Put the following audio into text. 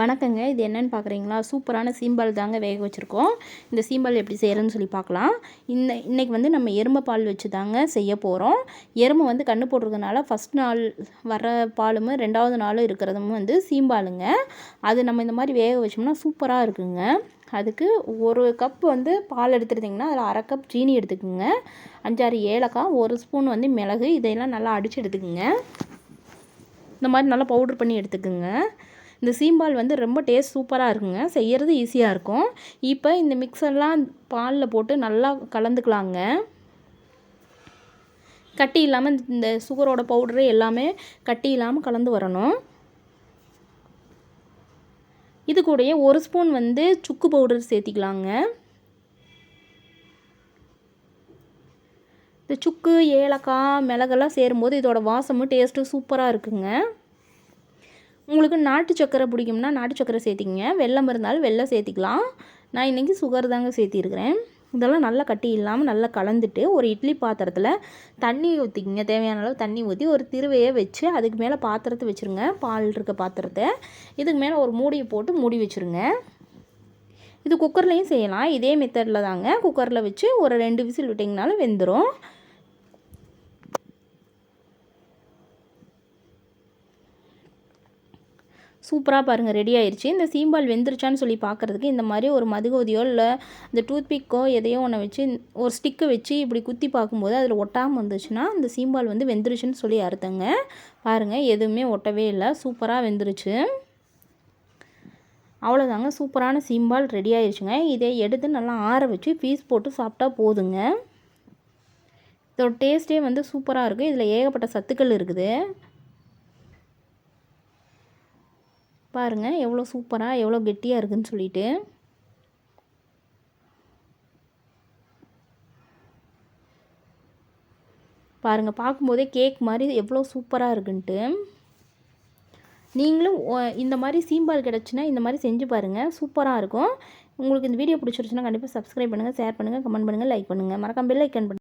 வணக்கங்க. இது என்னென்னு பார்க்குறீங்களா சூப்பரான சீம்பால் தாங்க வேக வச்சுருக்கோம். இந்த சீம்பால் எப்படி செய்கிறேன்னு சொல்லி பார்க்கலாம் இந்த இன்றைக்கி வந்து நம்ம எருமை பால் வச்சு தாங்க செய்ய போகிறோம் எருமை வந்து கன்று போட்டிருக்கனால ஃபஸ்ட் நாள் வர பாலும் ரெண்டாவது நாளும் இருக்கிறதும் வந்து சீம்பாலுங்க. அது நம்ம இந்த மாதிரி வேக வச்சோம்னா சூப்பராக இருக்குங்க. அதுக்கு ஒரு கப் வந்து பால் எடுத்துருந்தீங்கன்னா அதில் அரை கப் சீனி எடுத்துக்கோங்க. அஞ்சாறு ஏலக்காய் ஒரு ஸ்பூன் வந்து மிளகு இதையெல்லாம் நல்லா அடித்து எடுத்துக்கோங்க. இந்த மாதிரி நல்லா பவுட்ரு பண்ணி எடுத்துக்கோங்க. இந்த சீம்பால் வந்து ரொம்ப டேஸ்ட் சூப்பராக இருக்குங்க. செய்கிறது ஈஸியாக இருக்கும். இப்போ இந்த மிக்சர்லாம் பாலில் போட்டு நல்லா கலந்துக்கலாங்க. கட்டி இல்லாமல் இந்த சுகரோட பவுடரு எல்லாமே கட்டி இல்லாமல் கலந்து வரணும். இது கூடயே ஒரு ஸ்பூன் வந்து சுக்கு பவுடர் சேர்த்திக்கலாங்க. இந்த சுக்கு ஏலக்காய் மிளகெல்லாம் சேரும்போது இதோட வாசமும் டேஸ்ட்டும் சூப்பராக இருக்குங்க. உங்களுக்கு நாட்டு சக்கரை பிடிக்கும்னா நாட்டு சக்கரை சேர்த்திங்க வெள்ளம் இருந்தாலும் வெள்ளம் சேர்த்திக்கலாம். நான் இன்றைக்கி சுகர் தாங்க சேர்த்திருக்கிறேன். இதெல்லாம் நல்லா கட்டி இல்லாமல் நல்லா கலந்துட்டு ஒரு இட்லி பாத்திரத்தில் தண்ணி ஊற்றிக்கிங்க தேவையான அளவு தண்ணி ஊற்றி ஒரு திருவையை வச்சு அதுக்கு மேலே பாத்திரத்தை வச்சுருங்க. பால் இருக்க பாத்திரத்தை. இதுக்கு மேலே ஒரு மூடியை போட்டு மூடி வச்சுருங்க. இது குக்கர்லேயும் செய்யலாம். இதே மெத்தடில் தாங்க குக்கரில் வச்சு ஒரு ரெண்டு விசில் விட்டிங்கனாலும் வெந்துடும் சூப்பராக பாருங்கள் ரெடி ஆயிடுச்சு இந்த சீம்பால் வெந்துருச்சான்னு சொல்லி பார்க்குறதுக்கு இந்த மாதிரி ஒரு மதுகோதியோ இல்லை இந்த டூத்பிக்கோ எதையோ ஒன்று வச்சு ஒரு ஸ்டிக்கை வச்சு இப்படி குத்தி பார்க்கும்போது அதில் ஒட்டாமல் வந்துச்சுன்னா அந்த சீம்பால் வந்து வெந்துருச்சுன்னு சொல்லி அர்த்தங்க. பாருங்கள் எதுவுமே ஒட்டவே இல்லை. சூப்பராக வெந்துருச்சு. அவ்வளோதாங்க சூப்பரான சீம்பால் ரெடி ஆயிடுச்சுங்க இதை எடுத்து நல்லா ஆற வச்சு பீஸ் போட்டு சாப்பிட்டா போதுங்க. இதோட டேஸ்ட்டே வந்து சூப்பராக இருக்குது இதில் ஏகப்பட்ட சத்துக்கள் இருக்குது. பாருங்கள் எவ்வளோ சூப்பராக எவ்வளோ கெட்டியாக இருக்குதுன்னு சொல்லிட்டு. பாருங்கள் பார்க்கும்போதே கேக் மாதிரி எவ்வளோ சூப்பராக இருக்குன்ட்டு. நீங்களும் இந்த மாதிரி சீம்பால் கிடச்சுன்னா இந்த மாதிரி செஞ்சு பாருங்கள் சூப்பராக இருக்கும். உங்களுக்கு இந்த வீடியோ பிடிச்சிருச்சுன்னா கண்டிப்பாக சப்ஸ்கிரைப் பண்ணுங்கள் ஷேர் பண்ணுங்கள் கமெண்ட் பண்ணுங்கள் லைக் பண்ணுங்கள் மறக்காம பெல் ஐக்கன் பண்ணுங்கள்